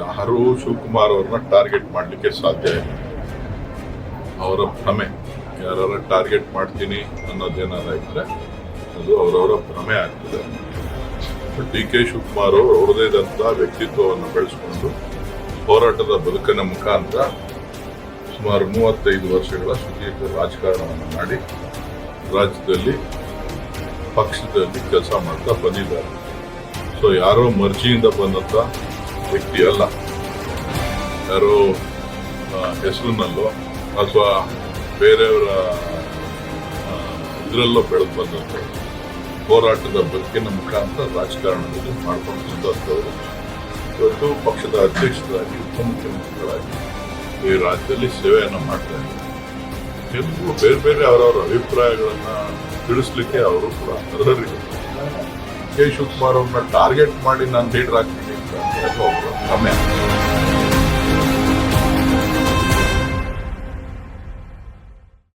ಯಾರೂ ಶಿವಕುಮಾರ್ ಅವ್ರನ್ನ ಟಾರ್ಗೆಟ್ ಮಾಡಲಿಕ್ಕೆ ಸಾಧ್ಯ ಇಲ್ಲ. ಅವರ ಭ್ರಮೆ ಯಾರ ಟಾರ್ಗೆಟ್ ಮಾಡ್ತೀನಿ ಅನ್ನೋದೇನಾರ ಇದ್ರೆ ಅದು ಅವರವರ ಭ್ರಮೆ ಆಗ್ತದೆ. ಡಿ ಕೆ ಶಿವಕುಮಾರ್ ಅವರು ಅವ್ರದೇ ಇದ್ದಂಥ ವ್ಯಕ್ತಿತ್ವವನ್ನು ಬೆಳೆಸ್ಕೊಂಡು ಹೋರಾಟದ ಬದುಕಿನ ಮುಖಾಂತರ ಸುಮಾರು ಮೂವತ್ತೈದು ವರ್ಷಗಳ ಸುದೀರ್ಘ ರಾಜಕಾರಣವನ್ನು ಮಾಡಿ ರಾಜ್ಯದಲ್ಲಿ, ಪಕ್ಷದಲ್ಲಿ ಕೆಲಸ ಮಾಡ್ತಾ ಬಂದಿದ್ದಾರೆ. ಸೊ ಯಾರೋ ಮರ್ಜಿಯಿಂದ ಬಂದಂತ ವ್ಯಕ್ತಿ ಅಲ್ಲ. ಯಾರೋ ಹೆಸರಿನಲ್ಲೋ ಅಥವಾ ಬೇರೆಯವರ ಇದರಲ್ಲೋ ಬೆಳೆದು ಬಂದಂಥವ್ರು. ಹೋರಾಟದ ಬದುಕಿನ ಮುಖಾಂತರ ರಾಜಕಾರಣದಲ್ಲಿ ಮಾಡ್ಕೊಂಡು ಇವತ್ತು ಪಕ್ಷದ ಅಧ್ಯಕ್ಷರಾಗಿ, ಉಪಮುಖ್ಯಮಂತ್ರಿಗಳಾಗಿ ಈ ರಾಜ್ಯದಲ್ಲಿ ಸೇವೆಯನ್ನು ಮಾಡ್ತಾ ಇದ್ದಾರೆ. ಕೆಲವು ಬೇರೆ ಬೇರೆ ಅವರವರ ಅಭಿಪ್ರಾಯಗಳನ್ನು ತಿಳಿಸ್ಲಿಕ್ಕೆ ಅವರು ಕೂಡ ಅರ್ಹರಿದ್ದಾರೆ. ಕೆ ಶಿವಕುಮಾರ್ ಅವ್ರನ್ನ ಟಾರ್ಗೆಟ್ ಮಾಡಿ ನಾನು ಲೀಡರ್ ಆಗ್ತೀನಿ. Come in.